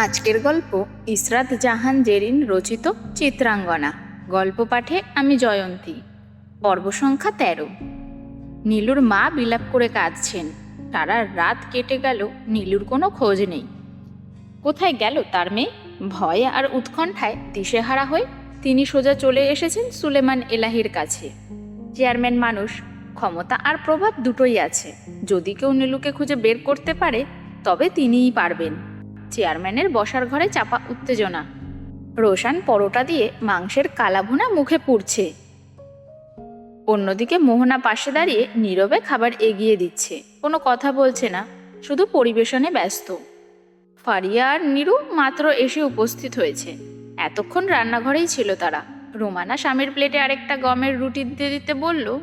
আজকের গল্প ইসরাত জাহান জেরিন রচিত চিত্রাঙ্গনা। গল্প পাঠে আমি জয়ন্তী। পর্ব সংখ্যা তেরো। নীলুর মা বিলাপ করে কাঁদছেন। সারা রাত কেটে গেল, নীলুর কোনো খোঁজ নেই। কোথায় গেল তার মেয়ে? ভয়ে আর উৎকণ্ঠায় দিশেহারা হয়ে তিনি সোজা চলে এসেছেন সুলেমান এলাহির কাছে। চেয়ারম্যান মানুষ, ক্ষমতা আর প্রভাব দুটোই আছে। যদি কেউ নীলুকে খুঁজে বের করতে পারে, তবে তিনিই পারবেন। চেয়ারম্যানের বসার ঘরে চাপা উত্তেজনা। রোশান পরোটা দিয়ে মাংসের কালাভুনা মুখে পুড়ছে। অন্যদিকে মোহনা পাশে দাঁড়িয়ে নীরবে খাবার এগিয়ে দিচ্ছে। কোনো কথা বলছে না, শুধু পরিবেশনে ব্যস্ত। ফারিয়া আর নীরু মাত্র এসে উপস্থিত হয়েছে। এতক্ষণ রান্নাঘরেই ছিল তারা। রোমানা স্বামীর প্লেটে আরেকটা গমের রুটি দিতে দিতে বলল,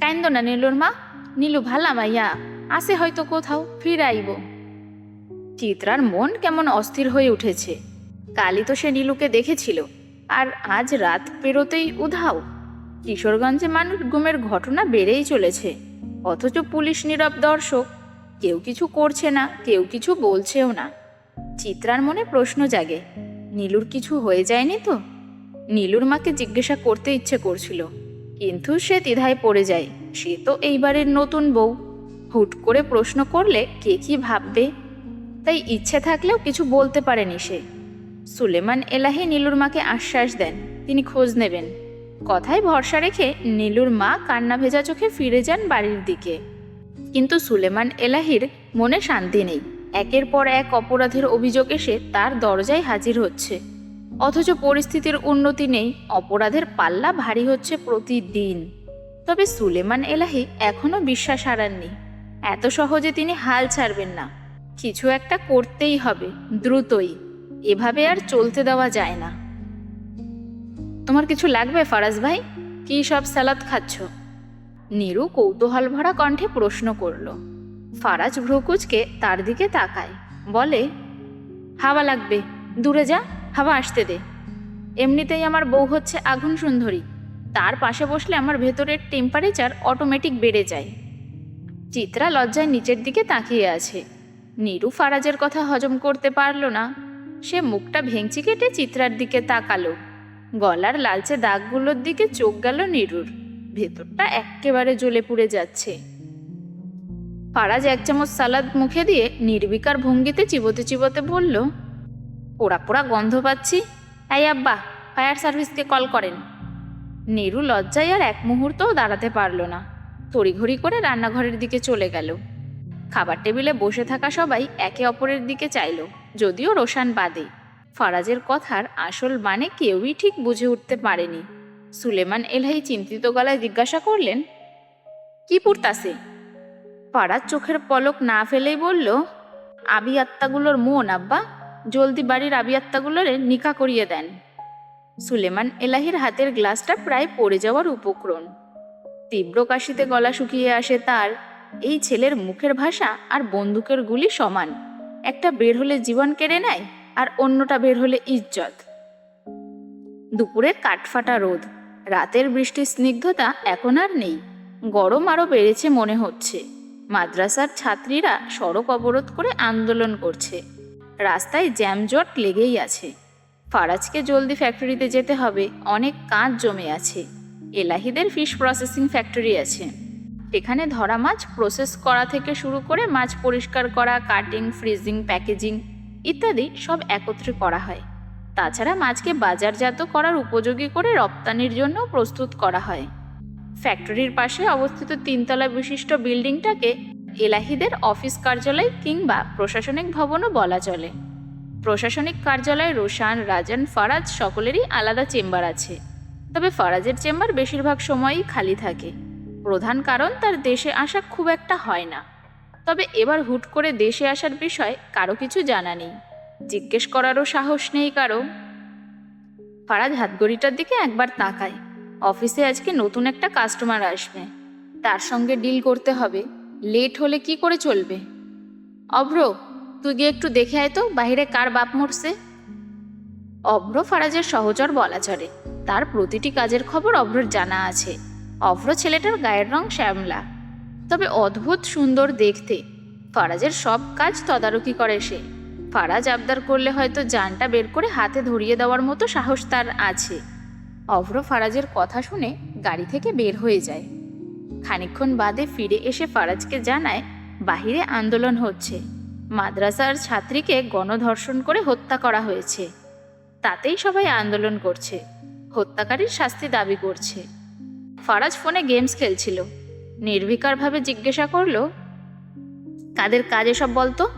কাইন্দ না নীলুর মা। নীলু ভালা মাইয়া, আসে হয়তো কোথাও ফিরে আইব চিত্রার মন কেমন অস্থির হয়ে উঠেছে। কালই তো সে নীলুকে দেখেছিল, আর আজ রাত পেরোতেই উধাও। কিশোরগঞ্জে মানুষ গুমের ঘটনা বেড়েই চলেছে, অথচ পুলিশ নীরব দর্শক, কেউ কিছু করছে না, কেউ কিছু বলছেও না। চিত্রার মনে প্রশ্ন জাগে, নীলুর কিছু হয়ে যায়নি তো? নীলুর মাকে জিজ্ঞাসা করতে ইচ্ছে করছিল, কিন্তু সে দ্বিধায় পড়ে যায়, সে তো এইবারের নতুন বউ। হুট করে প্রশ্ন করলে কে কি ভাববে? তাই ইচ্ছে থাকলেও কিছু বলতে পারেনি সে। সুলেমান এলাহি নীলুর মাকে আশ্বাস দেন, তিনি খোঁজ নেবেন। কথায় ভরসা রেখে নীলুর মা কান্না ভেজা চোখে ফিরে যান বাড়ির দিকে। কিন্তু সুলেমান এলাহির মনে শান্তি নেই। একের পর এক অপরাধের অভিযোগ এসে তার দরজায় হাজির হচ্ছে। অথচ পরিস্থিতির উন্নতি নেই, অপরাধের পাল্লা ভারী হচ্ছে প্রতিদিন। তবে সুলেমান এলাহি এখনও বিশ্বাস হারাননি। এত সহজে তিনি হাল ছাড়বেন না। কিছু একটা করতেই হবে, দ্রুতই। এভাবে আর চলতে দেওয়া যায় না। তোমার কিছু লাগবে ফারাজ ভাই? কি সব স্যালাদ খাচ্ছ? নীরু কৌতূহল ভরা কণ্ঠে প্রশ্ন করল। ফারাজ ভ্রুকুচকে তার দিকে তাকায়, বলে, হাওয়া লাগবে, দূরে যা, হাওয়া আসতে দে। এমনিতেই আমার বউ হচ্ছে আগুন সুন্দরী। তার পাশে বসলে আমার ভেতরের টেম্পারেচার অটোমেটিক বেড়ে যায়। চিত্রা লজ্জায় নিচের দিকে তাকিয়ে আছে। নীরু ফারাজের কথা হজম করতে পারল না। সে মুখটা ভেঙচি কেটে চিত্রার দিকে তাকালো। গলার লালচে দাগগুলোর দিকে চোখ গেল নীরুর। ভেতরটা এক্কেবারে জ্বলে পুড়ে যাচ্ছে। ফারাজ এক চামচ সালাদ মুখে দিয়ে নির্বিকার ভঙ্গিতে চিবোতে চিবোতে বলল, পোড়া পোড়া গন্ধ পাচ্ছি। এই আব্বা, ফায়ার সার্ভিসকে কল করেন। নীরু লজ্জায় আর এক মুহূর্তও দাঁড়াতে পারল না। তড়িঘড়ি করে রান্নাঘরের দিকে চলে গেল। খাবার টেবিলে বসে থাকা সবাই একে অপরের দিকে চাইল, যদিও রোশান বাদে। ফারাজের কথার আসল মানে কেউই ঠিক বুঝে উঠতে পারেনি। সুলেমান এলহাই চিন্তিত গলায় জিজ্ঞাসা করলেন, কি পুরতাসে ফারাজ চোখের পলক না ফেলেই বলল, আবি আত্মাগুলোর মন, আব্বা। জলদি বাড়ির আবি আত্মাগুলোরে নিকা করিয়ে দেন। সুলেমান এলাহির হাতের গ্লাসটা প্রায় পড়ে যাওয়ার উপক্রম। তীব্র কাশিতে গলা শুকিয়ে আসে তার এই ছেলের মুখের ভাষা আর বন্দুকের গুলি সমান। একটা বের হলে জীবন কেড়ে নেয় আর অন্যটা বের হলে ইজ্জত। দুপুরের কাঠফাটা রোদ। রাতের বৃষ্টির স্নিগ্ধতা এখন আর নেই। গরম আরও বেড়েছে মনে হচ্ছে। মাদ্রাসার ছাত্রীরা সড়ক অবরোধ করে আন্দোলন করছে। রাস্তায় জ্যামজট লেগেই আছে। ফারাজকে জলদি ফ্যাক্টরিতে যেতে হবে। অনেক কাজ জমে আছে। এলাহিদের ফিশ প্রসেসিং ফ্যাক্টরি আছে। এখানে ধরা মাছ প্রসেস করা থেকে শুরু করে মাছ পরিষ্কার করা কাটিং ফ্রিজিং প্যাকেজিং ইত্যাদি সব একত্রে করা হয়। তাছাড়া মাছকে বাজারজাত করার উপযোগী করে রপ্তানির জন্য প্রস্তুত করা হয়। ফ্যাক্টরির পাশে অবস্থিত তিনতলা বিশিষ্ট বিল্ডিংটাকে এলাহিদের অফিস কার্যালয় কিংবা প্রশাসনিক ভবনও বলা চলে। প্রশাসনিক কার্যালয়ে রোশান, রাজান, ফারাজ সকলেরই আলাদা চেম্বার আছে। তবে ফারাজের চেম্বার বেশিরভাগ সময়ই খালি থাকে। প্রধান কারণ তার দেশে আসা খুব একটা হয় না। তবে এবার হুট করে দেশে আসার বিষয়ে কারও কিছু জানা নেই। জিজ্ঞেস করারও সাহস নেই কারও। ফারাজ হাতগড়িটার দিকে একবার তাকায়। অফিসে আজকে নতুন একটা কাস্টমার আসবে। তার সঙ্গে ডিল করতে হবে। লেট হলে কি করে চলবে? অভ্র, তুই গিয়ে একটু দেখে আয় তো, বাইরে কার বাপ মরছে? অভ্র ফারাজের সহচর বলা চলে তার প্রতিটি কাজের খবর অভ্রর জানা আছে। অভ্র ছেলেটার গায়ের রং শ্যামলা। তবে অদ্ভুত সুন্দর দেখতে। ফারাজের সব কাজ তদারকি করে সে। ফারাজ আবদার করলে হয়তো জানটা বের করে হাতে ধরিয়ে দেওয়ার মতো সাহস তার আছে। অভ্র ফারাজের কথা শুনে গাড়ি থেকে বের হয়ে যায়। খানিকক্ষণ বাদে ফিরে এসে ফারাজকে জানায়, বাহিরে আন্দোলন হচ্ছে। মাদ্রাসার ছাত্রীকে গণধর্ষণ করে হত্যা করা হয়েছে। তাতেই সবাই আন্দোলন করছে। হত্যাকারীর শাস্তি দাবি করছে। ফারাজ ফোনে গেমস খেলছিল। নির্বিকারভাবে জিজ্ঞাসা করল, কাদের কাজ এসব বলতো?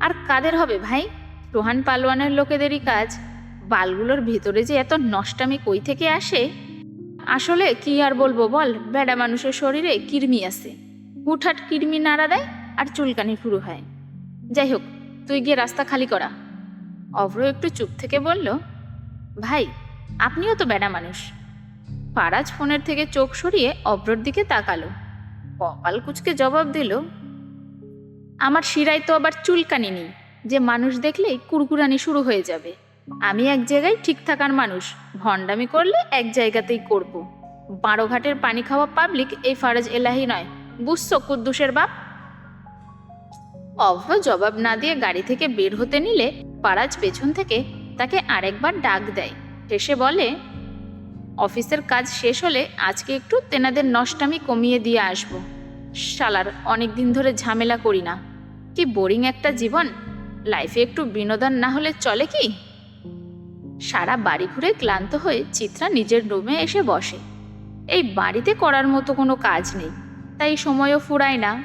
আর কাদের হবে ভাই? রোহান পালোয়ানের লোকেদেরই কাজ। বালগুলোর ভিতরে যে এত নষ্টামি কই থেকে আসে? আসলে কি আর বলব বল, বেড়া মানুষের শরীরে কিরমি আছে। হুটহাট কিরমি নাড়া দেয় আর চুলকানি শুরু হয়। যাই হোক, তুই গিয়ে রাস্তা খালি করা। অভ্র একটু চুপ থেকে বলল, ভাই, আপনিও তো বেড়া মানুষ। পারাজ ফোনের থেকে চোখ সরিয়ে অভ্রর দিকে তাকালো। কপাল কুচকে জবাব দিল, আমার শিরায় তো আবার চুলকানি নেই। যে মানুষ দেখলেই কুরকুরানি শুরু হয়ে যাবে। আমি এক জায়গায় ঠিক থাকার মানুষ। ভণ্ডামি করলে এক জায়গাতেই করব। বারোঘাটের পানি খাওয়া পাবলিক এই ফারাজ এলাহি নয়। বুঝছ, কুদ্দুসের বাপ? অভ্র জবাব না দিয়ে গাড়ি থেকে বের হতে নিলে পারাজ পেছন থেকে তাকে আরেকবার ডাক দেয়। শেষে বলে অফিসের কাজ শেষ হলে আজকে একটু তেনাদের নষ্টামি কমিয়ে দিয়ে আসব। শালার অনেক দিন ধরে ঝামেলা করি না। কি বোরিং একটা জীবন? লাইফে একটু বিনোদন না হলে চলে কি? সারা বাড়ি ঘুরে ক্লান্ত হয়ে চিত্রা নিজের রুমে এসে বসে। এই বাড়িতে করার মতো কোনো কাজ নেই। তাই সময়ও ফুরায় না।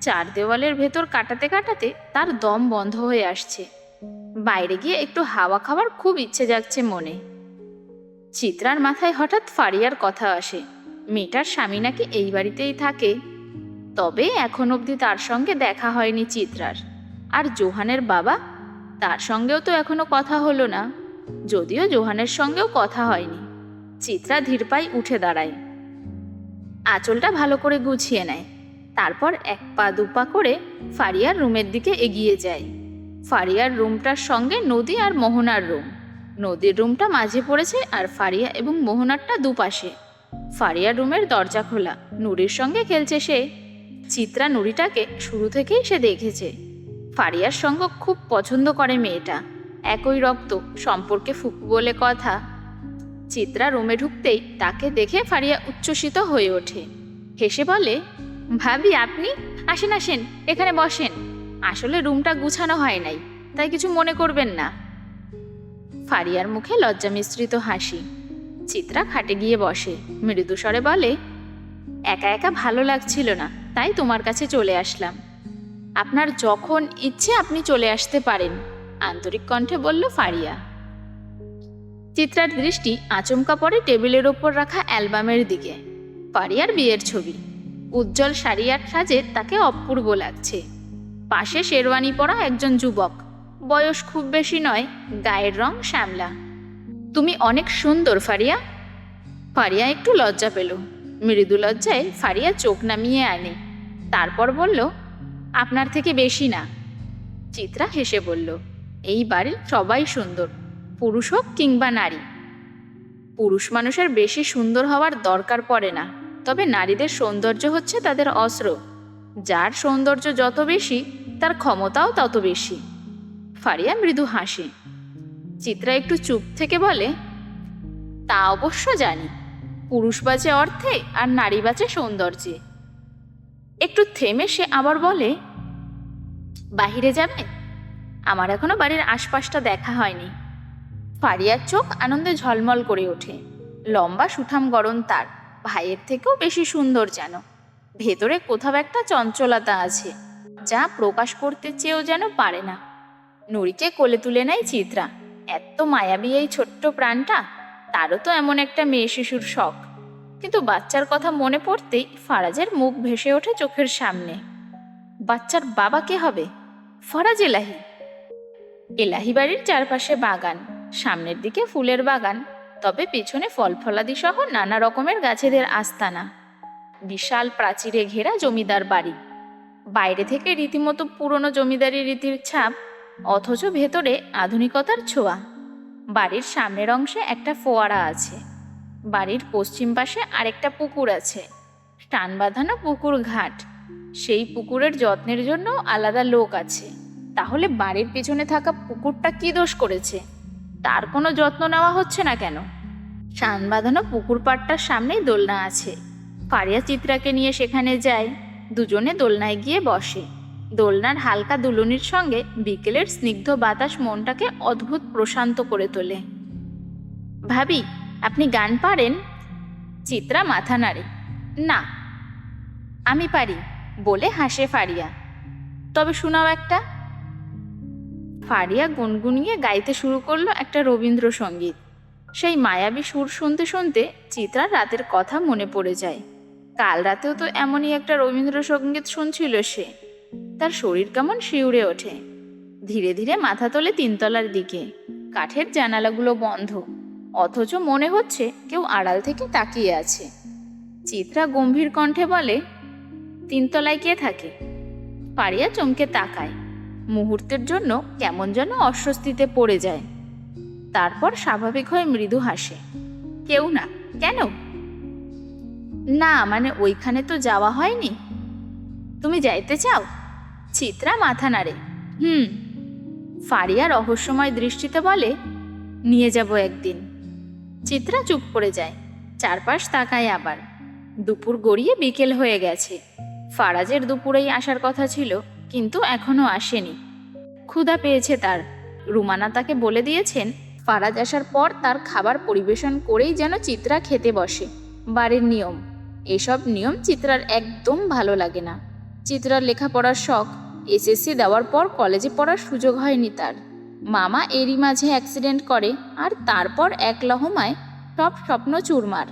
চার দেওয়ালের ভেতর কাটাতে কাটাতে তার দম বন্ধ হয়ে আসছে। বাইরে গিয়ে একটু হাওয়া খাওয়ার খুব ইচ্ছে যাচ্ছে মনে। চিত্রার মাথায় হঠাৎ ফারিয়ার কথা আসে। মেয়েটার স্বামী নাকি এই বাড়িতেই থাকে। তবে এখন অবধি তার সঙ্গে দেখা হয়নি চিত্রার। আর জোহানের বাবা? তার সঙ্গেও তো এখনও কথা হলো না। যদিও জোহানের সঙ্গেও কথা হয়নি। চিত্রা ধীর পায়ে উঠে দাঁড়ায়। আঁচলটা ভালো করে গুছিয়ে নেয়। তারপর এক পা দুপা করে ফারিয়ার রুমের দিকে এগিয়ে যায়। ফারিয়ার রুমটার সঙ্গে নদী আর মোহনার রুম। নদীর রুমটা মাঝে পড়েছে আর ফারিয়া এবং মোহনারটা দুপাশে। ফারিয়ার রুমের দরজা খোলা। নুরির সঙ্গে খেলছে সে। চিত্রা নুরিটাকে শুরু থেকেই সে দেখেছে। ফারিয়ার সঙ্গ খুব পছন্দ করে মেয়েটা। একই রক্ত, সম্পর্কে ফুকু বলে কথা। চিত্রা রুমে ঢুকতেই তাকে দেখে ফারিয়া উচ্ছ্বসিত হয়ে ওঠে। হেসে বলে, ভাবি, আপনি? আসেন আসেন, এখানে বসেন। আসলে রুমটা গুছানো হয় নাই, তাই কিছু মনে করবেন না। ফারিয়ার মুখে লজ্জা মিশ্রিত হাসি। চিত্রা খাটে গিয়ে বসে। মৃদু স্বরে বলে, একা একা ভালো লাগছিল না, তাই তোমার কাছে চলে আসলাম। আপনার যখন ইচ্ছে আপনি চলে আসতে পারেন, আন্তরিক কণ্ঠে বলল ফারিয়া। চিত্রার দৃষ্টি আচমকা পড়ে টেবিলের ওপর রাখা অ্যালবামের দিকে। ফারিয়ার বিয়ের ছবি। উজ্জ্বল শাড়িয়ার সাজে তাকে অপূর্ব লাগছে। পাশে শেরওয়ানি পরা একজন যুবক। বয়স খুব বেশি নয়, গায়ের রং শ্যামলা। তুমি অনেক সুন্দর, ফারিয়া। ফারিয়া একটু লজ্জা পেল। মৃদু লজ্জায় ফারিয়া চোখ নামিয়ে আনে। তারপর বলল, আপনার থেকে বেশি না। চিত্রা হেসে বলল, এই বাড়ির সবাই সুন্দর, পুরুষ হোক কিংবা নারী। পুরুষ মানুষের বেশি সুন্দর হওয়ার দরকার পড়ে না, তবে নারীদের সৌন্দর্য হচ্ছে তাদের অস্ত্র। যার সৌন্দর্য যত বেশি, তার ক্ষমতাও তত বেশি। ফারিয়া মৃদু হাসে। চিত্রা একটু চুপ থেকে বলে, তা অবশ্য জানি, পুরুষ বাঁচে অর্থে আর নারী বাঁচে সৌন্দর্যে। একটু থেমে সে আবার বলে, বাহিরে যাবে? আমার এখনও বাড়ির আশপাশটা দেখা হয়নি। ফারিয়ার চোখ আনন্দে ঝলমল করে ওঠে। লম্বা সুঠাম গরম তার, ভাইয়ের থেকেও বেশি সুন্দর যেন। ভেতরে কোথাও একটা চঞ্চলতা আছে, যা প্রকাশ করতে চেয়েও যেন পারে না। নুরিকে কোলে তুলে নেয় চিত্রা। এত মায়াবী এই ছোট্ট প্রাণটা, তারও তো এমন একটা মেয়ে শিশুর শখ। কিন্তু বাচ্চার কথা মনে পড়তেই ফারাজের মুখ ভেসে ওঠে চোখের সামনে। বাচ্চার বাবা কে হবে? ফরাজ এলাহি। এলাহি বাড়ির চারপাশে বাগান, সামনের দিকে ফুলের বাগান, তবে পেছনে ফল ফলাদি সহ নানা রকমের গাছেদের আস্তানা। বিশাল প্রাচীরে ঘেরা জমিদার বাড়ি। বাইরে থেকে রীতিমতো পুরনো জমিদারি রীতির ছাপ অথচ ভেতরে আধুনিকতার ছোঁয়া। বাড়ির সামনের অংশে একটা ফোয়ারা আছে। বাড়ির পশ্চিম পাশে আরেকটা পুকুর আছে। টান বাঁধানো পুকুর ঘাট। সেই পুকুরের যত্নের জন্য আলাদা লোক আছে। তাহলে বাড়ির পেছনে থাকা পুকুরটা কি দোষ করেছে? তার কোনো যত্ন নেওয়া হচ্ছে না কেন? শান বাঁধানো পুকুর পাড়টার সামনেই দোলনা আছে। ফারিয়া চিত্রাকে নিয়ে সেখানে যায়। দুজনে দোলনায় গিয়ে বসে। দোলনার হালকা দুলুনির সঙ্গে বিকেলের স্নিগ্ধ বাতাস মনটাকে অদ্ভুত প্রশান্ত করে তোলে। ভাবি, আপনি গান পারেন? চিত্রা মাথা নাড়ে। না। আমি পারি, বলে হাসে ফারিয়া। তবে শোনাও একটা। ফারিয়া গুনগুনিয়ে গাইতে শুরু করল একটা রবীন্দ্রসঙ্গীত। সেই মায়াবী সুর শুনতে শুনতে চিত্রার রাতের কথা মনে পড়ে যায়। কাল রাতেও তো এমনই একটা রবীন্দ্রসঙ্গীত শুনছিল সে। তার শরীর কেমন শিউরে ওঠে। ধীরে ধীরে মাথা তোলে তিনতলার দিকে। কাঠের জানালাগুলো বন্ধ। অথচ মনে হচ্ছে কেউ আড়াল থেকে তাকিয়ে আছে। চিত্রা গম্ভীর কণ্ঠে বলে, তিনতলায় কে থাকে? পারিয়া চমকে তাকায়। মুহূর্তের জন্য কেমন যেন অস্বস্তিতে পড়ে যায়। তারপর স্বাভাবিক হয়ে মৃদু হাসে, কেউ না, কেন? না মানে ওইখানে তো যাওয়া হয়নি। তুমি যাইতে চাও? চিত্রা মাথা নাড়ে। হুম, ফারিয়া রহস্যময় দৃষ্টিতে বলে, নিয়ে যাব একদিন। চিত্রা চুপ করে যায়। চারপাশ তাকায় আবার। দুপুর গড়িয়ে বিকেল হয়ে গেছে। ফারাজের দুপুরেই আসার কথা ছিল, কিন্তু এখনও আসেনি। ক্ষুধা পেয়েছে তার। রুমানা তাকে বলে দিয়েছেন, ফারাজ আসার পর তার খাবার পরিবেশন করেই যেন চিত্রা খেতে বসে। বাড়ির নিয়ম। এসব নিয়ম চিত্রার একদম ভালো লাগে না। চিত্রার লেখাপড়ার শখ এসএসসি দেওয়ার পর কলেজে পড়ার সুযোগ হয়নি তার। মামা এরই মাঝে অ্যাক্সিডেন্ট করে আর তারপর এক লহমায় সব স্বপ্ন চুরমার।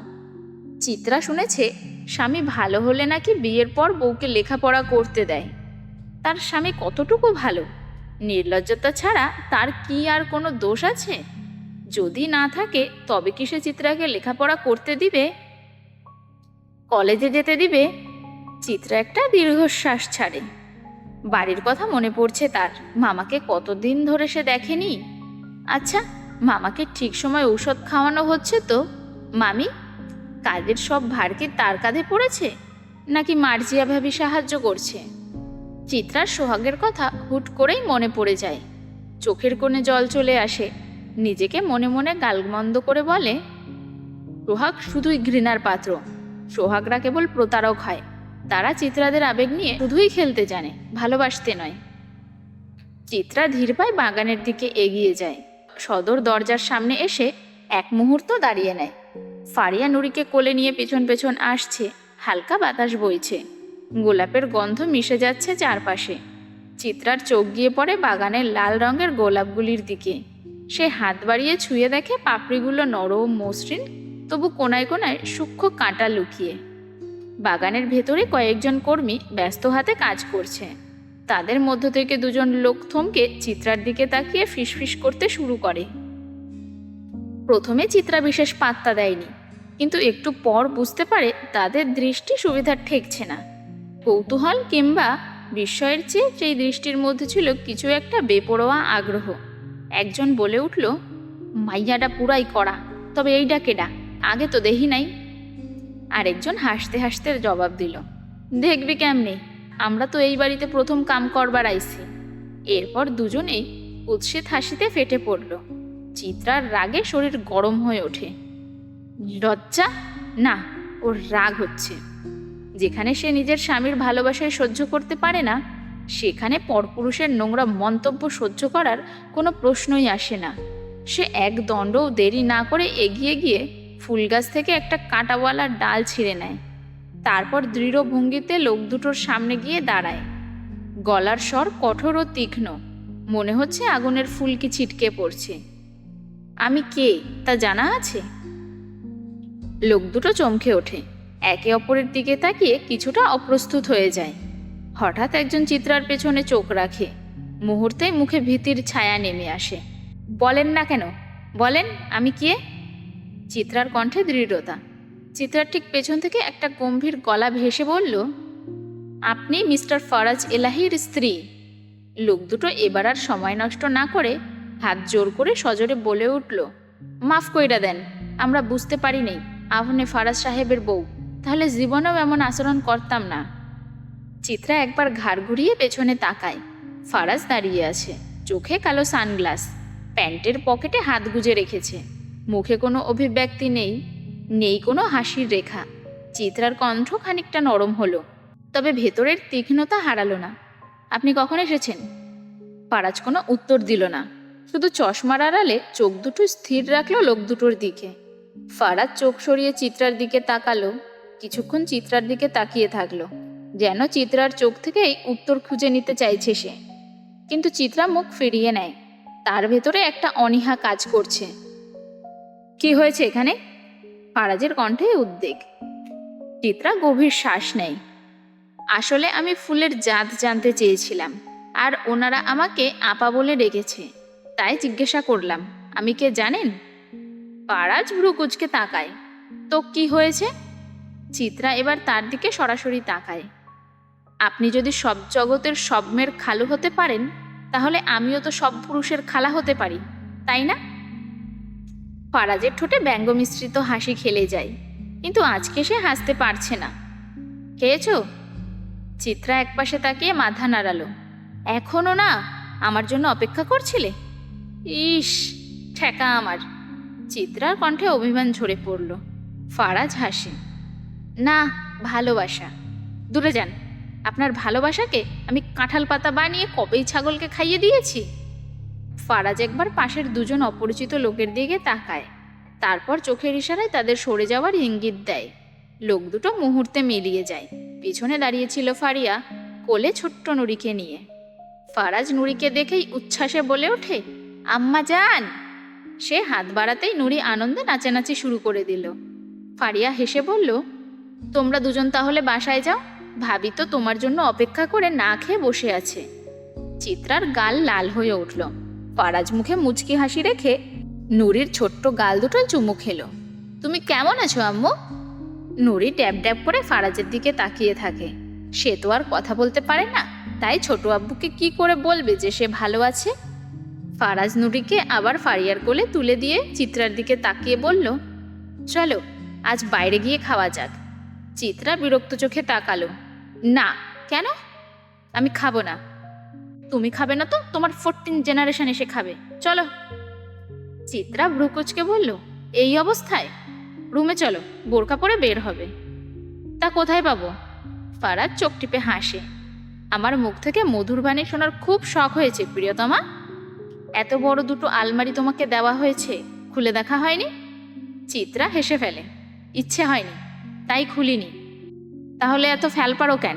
চিত্রা শুনেছে, স্বামী ভালো হলে নাকি বিয়ের পর বউকে লেখাপড়া করতে দেয়। তার স্বামী কতটুকু ভালো? নির্লজ্জতা ছাড়া তার কি আর কোনো দোষ আছে? যদি না থাকে, তবে কি সে চিত্রাকে লেখাপড়া করতে দিবে? কলেজে যেতে দিবে? চিত্রা একটা দীর্ঘশ্বাস ছাড়ে। বাড়ির কথা মনে পড়ছে তার। মামাকে কতদিন ধরে সে দেখেনি? আচ্ছা মামাকে ঠিক সময় ঔষধ খাওয়ানো হচ্ছে তো? মামি, কাজের সব ভার কি তার কাঁধে পড়েছে? নাকি মার্জিয়া ভাবি সাহায্য করছে? চিত্রার সোহাগের কথা হুট করেই মনে পড়ে যায়। চোখের কোণে জল চলে আসে। নিজেকে মনে মনে গালমন্দ করে বলে, সোহাগ শুধুই ঘৃণার পাত্র। সোহাগরা কেবল প্রতারক হয়। তারা চিত্রাদের আবেগ নিয়ে শুধুই খেলতে জানে, ভালোবাসতে নয়। চিত্রা ধীর পায় বাগানের দিকে এগিয়ে যায়। সদর দরজার সামনে এসে এক মুহূর্ত দাঁড়িয়ে নেয়। ফারিয়া নুরিকে কোলে নিয়ে পেছন পেছন আসছে, হালকা বাতাস বইছে। গোলাপের গন্ধ মিশে যাচ্ছে চারপাশে। চিত্রার চোখ গিয়ে পড়ে বাগানের লাল রঙের গোলাপগুলির দিকে। সে হাত বাড়িয়ে ছুঁয়ে দেখে পাপড়িগুলো নরম, মসৃণ, তবু কোনায় কোনায় সূক্ষ্ম কাঁটা লুকিয়ে। বাগানের ভেতরে কয়েকজন কর্মী ব্যস্ত হাতে কাজ করছে। তাদের মধ্য থেকে দুজন লোক থমকে চিত্রার দিকে তাকিয়ে ফিসফিস করতে শুরু করে। প্রথমে চিত্রা বিশেষ পাত্তা দেয়নি, কিন্তু একটু পর বুঝতে পারে তাদের দৃষ্টি সুবিধার ঠেকছে না। কৌতূহল কিংবা বিস্ময়ের চেয়ে সেই দৃষ্টির মধ্যে ছিল কিছু একটা বেপরোয়া আগ্রহ। একজন বলে উঠল, মাইয়াটা পুরাই করা তবে এইটা কেডা? আগে তো দেখি নাই। আরেকজন হাসতে হাসতে জবাব দিল, দেখবি কেমনে? আমরা তো এই বাড়িতে প্রথম কাম করবার আইছি। এরপর দুজনেই উৎসিত হাসিতে ফেটে পড়ল। চিত্রার রাগে শরীর গরম হয়ে ওঠে। লজ্জা? না, ওর রাগ হচ্ছে। যেখানে সে নিজের স্বামীর ভালোবাসায় সহ্য করতে পারে না, সেখানে পরপুরুষের নোংরা মন্তব্য সহ্য করার কোনো প্রশ্নই আসে না। সে এক দণ্ডও দেরি না করে এগিয়ে গিয়ে ফুল গাছ থেকে একটা কাঁটাওয়ালা ডাল ছিঁড়ে নেয়। তারপর দৃঢ় ভঙ্গিতে লোক দুটোর সামনে গিয়ে দাঁড়ায়। গলার স্বর কঠোর ও তীক্ষ্ণ। মনে হচ্ছে আগুনের ফুলকি ছিটকে পড়ছে। আমি কে? তা জানা আছে? লোক দুটো চমকে ওঠে। একে অপরের দিকে তাকিয়ে কিছুটা অপ্রস্তুত হয়ে যায়। হঠাৎ একজন চিত্রার পেছনে চোখ রাখে। মুহূর্তেই মুখে ভীতির ছায়া নেমে আসে। বলেন না কেন? বলেন, আমি কে? চিত্রার কণ্ঠে দৃঢ়তা। চিত্রার ঠিক পেছন থেকে একটা গম্ভীর গলা ভেসে বলল, আপনি মিস্টার ফরাজ এলাহির স্ত্রী। লোক দুটো এবার আর সময় নষ্ট না করে হাত জোর করে সজোরে বলে উঠল, মাফ কইরা দেন, আমরা বুঝতে পারি নেই আপনি ফারাজ সাহেবের বউ, তাহলে জীবনেও এমন আচরণ করতাম না চিত্রা একবার ঘাড় ঘুরিয়ে পেছনে তাকায়। ফারাজ দাঁড়িয়ে আছে, চোখে কালো সানগ্লাস, প্যান্টের পকেটে হাত গুজে রেখেছে। মুখে কোনো অভিব্যক্তি নেই নেই কোনো হাসির রেখা। চিত্রার কণ্ঠ খানিকটা নরম হলো, তবে ভেতরের তীক্ষ্ণতা হারালো না। আপনি কখন এসেছেন? পারাজ কোনো উত্তর দিল না। শুধু চশমার আড়ালে চোখ দুটো স্থির রাখল লোক দুটোর দিকে। ফারাজ চোখ সরিয়ে চিত্রার দিকে তাকালো, কিছুক্ষণ চিত্রার দিকে তাকিয়ে থাকল, যেন চিত্রার চোখ থেকেই উত্তর খুঁজে নিতে চাইছে সে। কিন্তু চিত্রা মুখ ফিরিয়ে নেয়, তার ভেতরে একটা অনীহা কাজ করছে। কি হয়েছে এখানে? ফারাজের কণ্ঠে উদ্বেগ। চিত্রা গভীর শ্বাস নেয়। আসলে আমি ফুলের জাত জানতে চেয়েছিলাম, আর ওনারা আমাকে আপা বলে ডেকেছে, তাই জিজ্ঞাসা করলাম, আমি কে জানেন? পারাজ ভ্রু কুচকে তাকায়, তো কি হয়েছে? চিত্রা এবার তার দিকে সরাসরি তাকায়, আপনি যদি সব জগতের সব মেয়ের খালু হতে পারেন, তাহলে আমিও তো সব পুরুষের খালা হতে পারি, তাই না? ফারাজের ঠোঁটে ব্যঙ্গ মিশ্রিত হাসি খেলে যায়। কিন্তু আজকে সে হাসতে পারছে না। খেয়েছ? চিত্রা একপাশে তাকিয়ে মাথা নাড়ালো। এখনও না? আমার জন্য অপেক্ষা করছিলে? ইস, ঠেকা আমার। চিত্রার কণ্ঠে অভিমান ঝরে পড়ল। ফারাজ হাসে। না, ভালোবাসা। দূরে যান। আপনার ভালোবাসাকে আমি কাঁঠাল পাতা বানিয়ে কবেই ছাগলকে খাইয়ে দিয়েছি? ফারাজ একবার পাশের দুজন অপরিচিত লোকের দিকে তাকায়। তারপর চোখের ইশারায় তাদের সরে যাওয়ার ইঙ্গিত দেয়। লোক দুটো মুহূর্তে মিলিয়ে যায়। পিছনে দাঁড়িয়েছিল ফারিয়া, কোলে ছোট্ট নুড়িকে নিয়ে। ফারাজ নুড়িকে দেখেই উচ্ছ্বাসে বলে ওঠে, আম্মা যান! সে হাত বাড়াতেই নুড়ি আনন্দে নাচানাচি শুরু করে দিল। ফারিয়া হেসে বলল, তোমরা দুজন তাহলে বাসায় যাও। ভাবি তো তোমার জন্য অপেক্ষা করে না খেয়ে বসে আছে। চিত্রার গাল লাল হয়ে উঠল। ফারাজ মুখে মুচকি হাসি রেখে নুরির ছোট্ট গাল দুটো চুমু খেলো। তুমি কেমন আছো, আম্মু? নুরি ড্যাব ড্যাব করে ফারাজের দিকে তাকিয়ে থাকে। সে তো আর কথা বলতে পারে না। তাই ছোট আব্বুকে কি করে বলবে যে সে ভালো আছে? ফারাজ নুরিকে আবার ফারিয়ার কোলে তুলে দিয়ে চিত্রার দিকে তাকিয়ে বলল, চলো, আজ বাইরে গিয়ে খাওয়া যাক। চিত্রা বিরক্ত চোখে তাকালো, না, কেন? আমি খাব না। তুমি খাবে না তো? তোমার ফোরটিন জেনারেশন এসে খাবে। চলো। চিত্রা ভ্রুকুচকে বলল, এই অবস্থায়? রুমে চলো, বোরকা পরে বের হবে। তা কোথায় পাবো? ফারাজ চোখ টিপে হাসে। আমার মুখ থেকে মধুর বাণী শোনার খুব শখ হয়েছে, প্রিয়তমা। এত বড় দুটো আলমারি তোমাকে দেওয়া হয়েছে, খুলে দেখা হয়নি? চিত্রা হেসে ফেলে, ইচ্ছে হয়নি, তাই খুলিনি। তাহলে এত ফ্যালপারো কেন?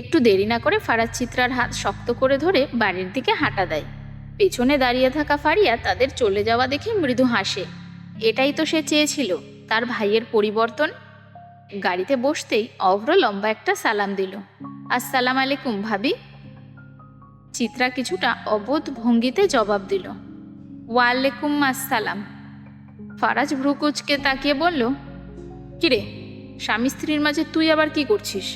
একটু দেরি না করে ফারাজ চিত্রার হাত শক্ত করে ধরে বাড়ির দিকে হাঁটা দেয়। পেছনে দাঁড়িয়ে থাকা ফারিয়া তাদের চলে যাওয়া দেখে মৃদু হাসে। এটাই তো সে চেয়েছিল, তার ভাইয়ের পরিবর্তন। গাড়িতে বসতেই অভ্র লম্বা একটা সালাম দিল। আসসালাম আলাইকুম, ভাবি। চিত্রা কিছুটা অবোধ ভঙ্গিতে জবাব দিল, ওয়ালাইকুম আসসালাম। ফারাজ ভ্রুকুচকে তাকিয়ে বলল, কিরে, স্বামী স্ত্রীর মাঝে তুই আবার কি করছিস?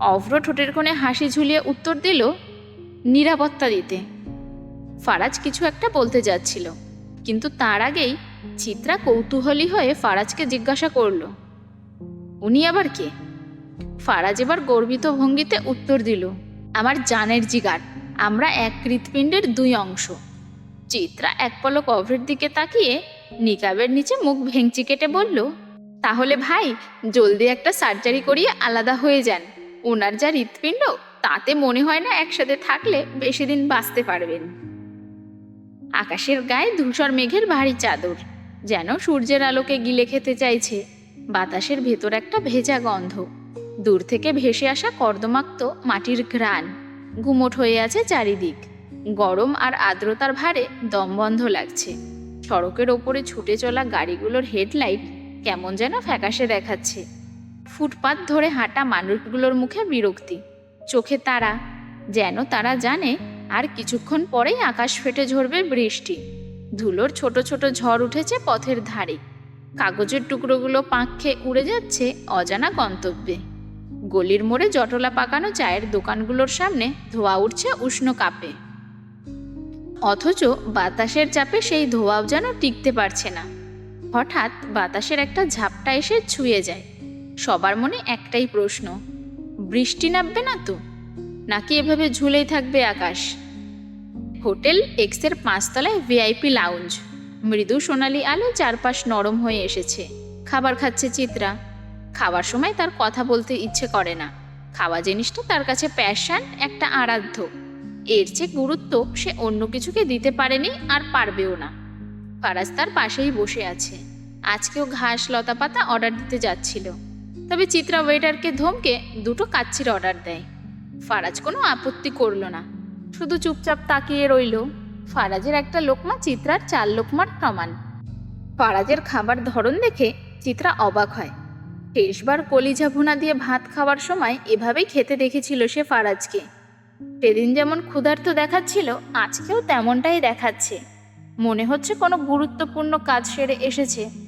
অভ্র ঠোঁটের কোণে হাসি ঝুলিয়ে উত্তর দিল, নিরাপত্তা দিতে। ফারাজ কিছু একটা বলতে যাচ্ছিল, কিন্তু তার আগেই চিত্রা কৌতূহলী হয়ে ফারাজকে জিজ্ঞাসা করল, উনি আবার কে? ফারাজ এবার গর্বিত ভঙ্গিতে উত্তর দিল, আমার জানের জিগার, আমরা এক হৃৎপিণ্ডের দুই অংশ। চিত্রা এক পলক অভ্রের দিকে তাকিয়ে নিকাবের নিচে মুখ ভেঙচি কেটে বলল, তাহলে ভাই, জলদি একটা সার্জারি করিয়ে আলাদা হয়ে যান। ওনার যা হৃৎপিণ্ড, তাতে মনে হয় না একসাথে থাকলে বেশি দিন বাঁচতে পারবেন। আকাশের গায়ে ধূসর মেঘের ভারী চাদর, যেন সূর্যের আলোকে গিলে খেতে চাইছে। বাতাসের ভেতর একটা ভেজা গন্ধ, দূর থেকে ভেসে আসা কর্দমাক্ত মাটির ঘ্রাণ, গুমোট হয়ে আছে চারিদিক। গরম আর আর্দ্রতার ভারে দম বন্ধ লাগছে। সড়কের ওপরে ছুটে চলা গাড়িগুলোর হেডলাইট কেমন যেন ফ্যাকাশে দেখাচ্ছে। ফুটপাত ধরে হাঁটা মানুষগুলোর মুখে বিরক্তি। চোখে তারা, যেন তারা জানে, আর কিছুক্ষণ পরেই আকাশ ফেটে ঝরবে বৃষ্টি। ধুলোর ছোট ছোট ঝড় উঠেছে পথের ধারে। কাগজের টুকরোগুলো পাঁক খেয়ে উড়ে যাচ্ছে অজানা গন্তব্যে। গলির মোড়ে জটলা পাকানো চায়ের দোকানগুলোর সামনে ধোয়া উঠছে উষ্ণ কাপে। অথচ বাতাসের চাপে সেই ধোয়াও যেন টিকতে পারছে না। হঠাৎ বাতাসের একটা ঝাপটা এসে ছুঁয়ে যায়। সবার মনে একটাই প্রশ্ন, বৃষ্টি নামবে না তো? নাকি এভাবে ঝুলেই থাকবে আকাশ? হোটেল এক্সের পাঁচতলায় ভিআইপি লাউঞ্জ। মৃদু সোনালি আলো চারপাশ নরম হয়ে এসেছে। খাবার খাচ্ছে চিত্রা। খাওয়ার সময় তার কথা বলতে ইচ্ছে করে না। খাওয়া জিনিসটা তার কাছে প্যাশান, একটা আরাধ্য। এর চেয়ে গুরুত্ব সে অন্য কিছুকে দিতে পারেনি আর পারবেও না। ফারাজ তার পাশেই বসে আছে। আজকেও ঘাস লতা পাতা অর্ডার দিতে যাচ্ছিল। তবে চিত্রা ওয়েটারকে ধমকে দুটো কাচ্ছির অর্ডার দেয়। ফারাজ কোনো আপত্তি করল না। শুধু চুপচাপ তাকিয়ে রইল। ফারাজের একটা লোকমা চিত্রার চার লোকমার সমান ফারাজের খাবার ধরন দেখে চিত্রা অবাক হয়। শেষবার কলিজা ভুনা দিয়ে ভাত খাওয়ার সময় এভাবেই খেতে দেখেছিল সে ফারাজকে। সেদিন যেমন ক্ষুধার্ত দেখাচ্ছিল, আজকেও তেমনটাই দেখাচ্ছে। মনে হচ্ছে কোনো গুরুত্বপূর্ণ কাজ সেরে এসেছে।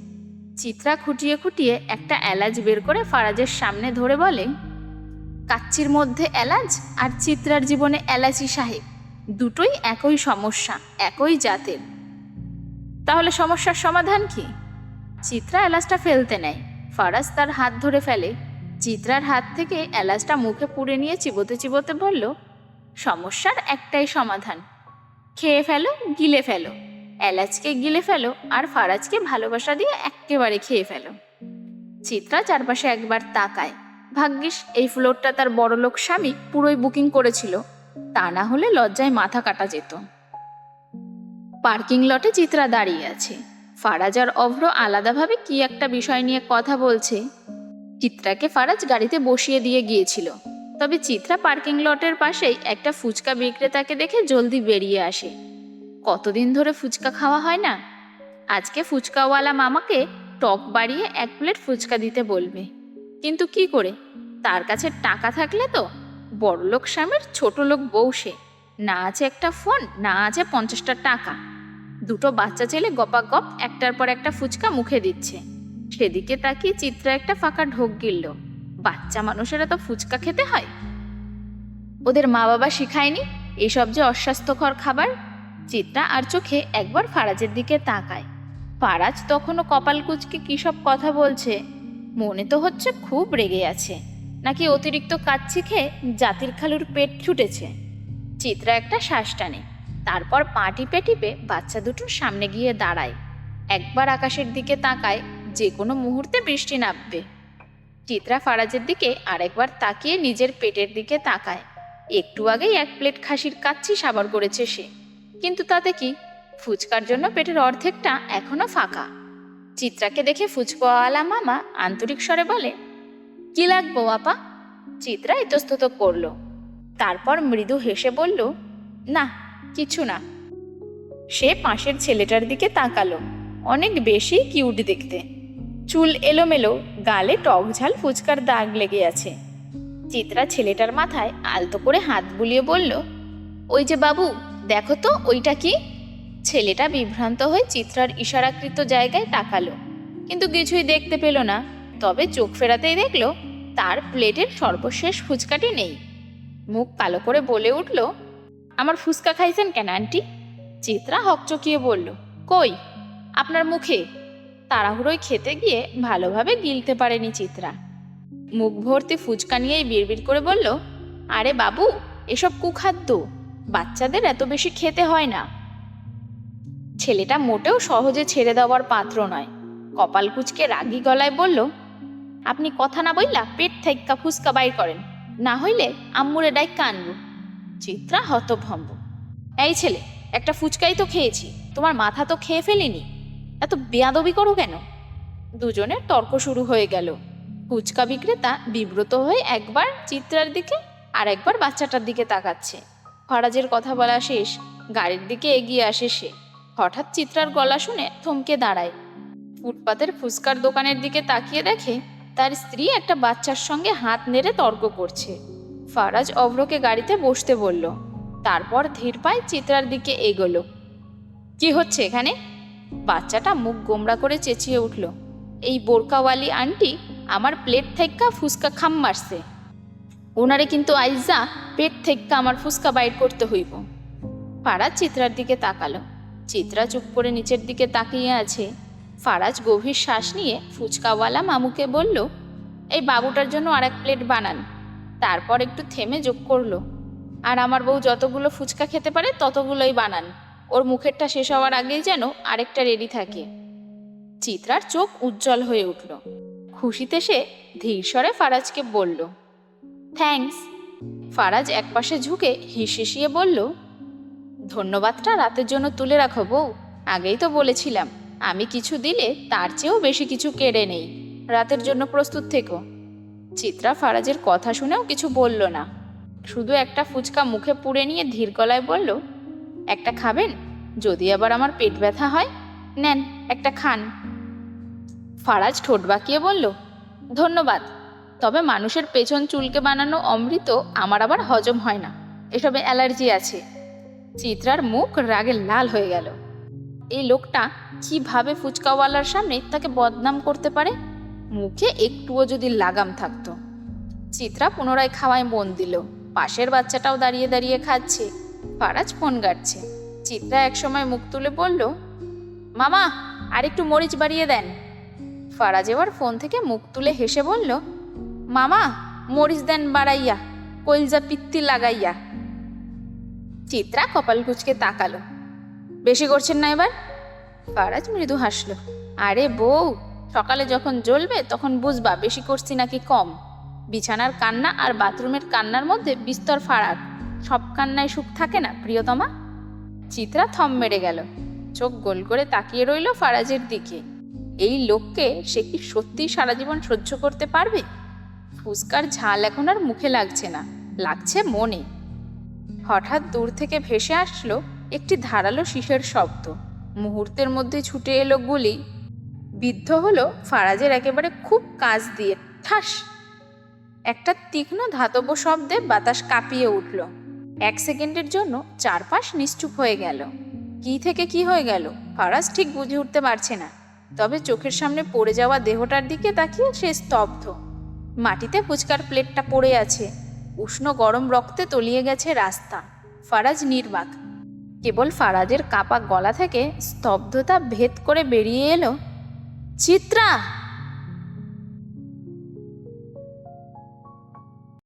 চিত্রা খুঁটিয়ে খুঁটিয়ে একটা এলাচ বের করে ফারাজের সামনে ধরে বলে, কাচ্চির মধ্যে এলাচ আর চিত্রার জীবনে এলাচি সাহেব। দুটোই একই সমস্যা, একই জাতের। তাহলে সমস্যার সমাধান কি? চিত্রা এলাচটা ফেলতে নেয়। ফারাজ তার হাত ধরে ফেলে। চিত্রার হাত থেকে এলাচটা মুখে পুড়ে নিয়ে চিবোতে চিবোতে বলল, সমস্যার একটাই সমাধান। খেয়ে ফেলো, গিলে ফেলো। এলাচকে গিলে ফেলো আর ফারাজকে ভালোবাসা দিয়ে একেবারে খেয়ে ফেলো। চিত্রা চারপাশে একবার তাকায়। ভাগ্যিস, এই ফ্লোরটা তার বড়লোক স্বামী পুরোই বুকিং করেছিল। তা না হলে লজ্জায় মাথা কাটা যেত। পার্কিং লটে চিত্রা দাঁড়িয়ে আছে। ফারাজ আর অভ্র আলাদাভাবে কি একটা বিষয় নিয়ে কথা বলছে? চিত্রাকে ফারাজ গাড়িতে বসিয়ে দিয়ে গিয়েছিল। তবে চিত্রা পার্কিং লটের পাশেই একটা ফুচকা বিক্রেতাকে দেখে জলদি বেরিয়ে আসে। কতদিন ধরে ফুচকা খাওয়া হয় না? আজকে ফুচকাওয়ালা মামাকে টক বাড়িয়ে এক প্লেট ফুচকা দিতে বলবে। কিন্তু কি করে? তার কাছে টাকা থাকলে তো বড়লোক স্বামীর ছোট লোক বউ সে। না আছে একটা ফোন, না আছে পঞ্চাশটা টাকা। দুটো বাচ্চা ছেলে গপা গপ একটার পর একটা ফুচকা মুখে দিচ্ছে। সেদিকে তাকিয়ে চিত্রা একটা ফাঁকা ঢোক গিলল। বাচ্চা মানুষেরা তো ফুচকা খেতে হয়? ওদের মা বাবা শিখায়নি? এসব যে অস্বাস্থ্যকর খাবার চিত্রা আর চোখে একবার ফারাজের দিকে তাকায়। ফারাজ তখনও কপাল কুচকে কী সব কথা বলছে? মনে তো হচ্ছে খুব রেগে আছে। নাকি অতিরিক্ত কাচ্ছি খেয়ে জাতির খালুর পেট ছুটেছে? চিত্রা একটা শ্বাস টানে। তারপর পা টিপে টিপে বাচ্চা দুটোর সামনে গিয়ে দাঁড়ায়। একবার আকাশের দিকে তাকায়, যে কোনো মুহূর্তে বৃষ্টি নামবে। চিত্রা ফারাজের দিকে আরেকবার তাকিয়ে নিজের পেটের দিকে তাকায়। একটু আগেই এক প্লেট খাসির কাচ্ছি সাবার করেছে সে। কিন্তু তাতে কি? ফুচকার জন্য পেটের অর্ধেকটা এখনও ফাঁকা। চিত্রাকে দেখে ফুচকাওয়ালা মামা আন্তরিক স্বরে বলে, কি লাগবো আপা? চিত্রা ইতস্তত করল। তারপর মৃদু হেসে বলল, না, কিছু না। সে পাশের ছেলেটার দিকে তাকালো, অনেক বেশি কিউট দেখতে। চুল এলোমেলো, গালে টক ঝাল ফুচকার দাগ লেগে আছে। চিত্রা ছেলেটার মাথায় আলতো করে হাত বুলিয়ে বলল, ওই যে বাবু দেখো তো, ওইটা কি? ছেলেটা বিভ্রান্ত হয়ে চিত্রার ইশারাকৃত জায়গায় তাকালো, কিন্তু কিছুই দেখতে পেল না। তবে চোখ ফেরাতেই দেখল, তার প্লেটের সর্বশেষ ফুচকাটি নেই। মুখ কালো করে বলে উঠল, আমার ফুচকা খাইছেন কেন, আন্টি? চিত্রা হকচকিয়ে বলল, কই? আপনার মুখে? তাড়াহুড়োয় খেতে গিয়ে ভালোভাবে গিলতে পারেনি চিত্রা। মুখ ভর্তি ফুচকা নিয়েই বিড়বিড় করে বলল, আরে বাবু, এসব কুখাদ্য? বাচ্চাদের এত বেশি খেতে হয় না। ছেলেটা মোটেও সহজে ছেড়ে দেওয়ার পাত্র নয়। কপাল কুচকে রাগী গলায় বলল, আপনি কথা না বললা পেট থেক্কা ফুচকা বাইর করেন। না হইলে আম্মুরে ডাইক্কা আনব। চিত্রা হতভম্ব। এই ছেলে, একটা ফুচকাই তো খেয়েছি। তোমার মাথা তো খেয়ে ফেলিনি। এত বেয়াদবি করো কেন? দুজনের তর্ক শুরু হয়ে গেল। ফুচকা বিক্রেতা বিব্রত হয়ে একবার চিত্রার দিকে আর একবার বাচ্চাটার দিকে তাকাচ্ছে। ফরাজের কথা বলা শেষ, গাড়ির দিকে এগিয়ে আসে সে। হঠাৎ চিত্রার গলা শুনে থমকে দাঁড়ায়। ফুটপাতের ফুচকার দোকানের দিকে তাকিয়ে দেখে তার স্ত্রী একটা বাচ্চার সঙ্গে হাত নেড়ে তর্ক করছে। ফারাজ অভ্রকে গাড়িতে বসতে বলল। তারপর ধীর পায় চিত্রার দিকে এগোলো। কি হচ্ছে এখানে? বাচ্চাটা মুখ গোমড়া করে চেঁচিয়ে উঠল। এই বোরকাওয়ালি আন্টি আমার প্লেট থেক্কা ফুচকা খাম মারছে। ওনারে কিন্তু আইজা পেট থেক্কা আমার ফুচকা বাইর করতে হইব। ফারাজ চিত্রার দিকে তাকালো। চিত্রা চুপ করে নিচের দিকে তাকিয়ে আছে। ফারাজ গভীর শ্বাস নিয়ে ফুচকাওয়ালা মামুকে বলল, এই বাবুটার জন্য আরেক প্লেট বানান। তারপর একটু থেমে যোগ করল, আর আমার বউ যতগুলো ফুচকা খেতে পারে ততগুলোই বানান। ওর মুখেরটা শেষ হওয়ার আগেই যেন আরেকটা রেডি থাকে। চিত্রার চোখ উজ্জ্বল হয়ে উঠল। খুশিতে সে ধীর স্বরে ফারাজকে বলল থ্যাঙ্কস ফারাজ একপাশে ঝুঁকে হিসিয়ে বলল, ধন্যবাদটা রাতের জন্য তুলে রাখো বউ। আগেই তো বলেছিলাম, আমি কিছু দিলে তার চেয়েও বেশি কিছু কেড়ে নেই। রাতের জন্য প্রস্তুত থেকো। চিত্রা ফারাজের কথা শুনেও কিছু বলল না। শুধু একটা ফুচকা মুখে পুড়ে নিয়ে ধীর গলায় বলল, একটা খাবেন? যদি আবার আমার পেট ব্যথা হয়, নেন, একটা খান। ফারাজ ঠোঁট বাঁকিয়ে বলল, ধন্যবাদ। তবে মানুষের পেছন চুলকে বানানো অমৃত আমার আবার হজম হয় না। এসবে অ্যালার্জি আছে। চিত্রার মুখ রাগে লাল হয়ে গেল। এই লোকটা কীভাবে ফুচকাওয়ালার সামনে তাকে বদনাম করতে পারে? মুখে একটুও যদি লাগাম থাকতো। চিত্রা পুনরায় খাওয়ায় মন দিল। পাশের বাচ্চাটাও দাঁড়িয়ে দাঁড়িয়ে খাচ্ছে। ফারাজ ফোন গাড়ছে চিত্রা একসময় মুখ তুলে বলল, মামা আর একটু মরিচ বাড়িয়ে দেন। ফারাজ এবার ফোন থেকে মুখ তুলে হেসে বলল মামা, মরিচ দেন বাড়াইয়া কইলজা পিত্তি লাগাইয়া। চিত্রা কপাল কুচকে তাকালো। বেশি করছেন না এবার? ফারাজ মৃদু হাসলো। আরে বউ, সকালে যখন জ্বলবে তখন বুঝবা বেশি করছি নাকি কম। বিছানার কান্না আর বাথরুমের কান্নার মধ্যে বিস্তর ফারাক। সব কান্নায় সুখ থাকে না, প্রিয়তমা? চিত্রা থম মেরে গেল। চোখ গোল করে তাকিয়ে রইল ফারাজের দিকে। এই লোককে সে কি সত্যি সারা জীবন সহ্য করতে পারবে? ফুসকার ঝাল এখন আর মুখে লাগছে না, লাগছে মনে। হঠাৎ দূর থেকে ভেসে আসলো একটি ধারালো শীষের শব্দ। মুহূর্তের মধ্যে ছুটে এলো গুলি। বিদ্ধ হলো ফারাজের একেবারে খুব কাজ দিয়ে, ঠাস। একটা তীক্ষ্ণ ধাতব শব্দে বাতাস কাঁপিয়ে উঠল। এক সেকেন্ডের জন্য চারপাশ নিশ্চুপ হয়ে গেল। কি থেকে কি হয়ে গেল, ফারাজ ঠিক বুঝে উঠতে পারছে না। তবে চোখের সামনে পড়ে যাওয়া দেহটার দিকে তাকিয়ে সে স্তব্ধ। মাটিতে ফুচকার প্লেটটা পড়ে আছে। উষ্ণ গরম রক্তে তলিয়ে গেছে রাস্তা। ফারাজ নির্বাক। কেবল ফারাজের কাপা গলা থেকে স্তব্ধতা ভেদ করে বেরিয়ে এলো, চিত্রা!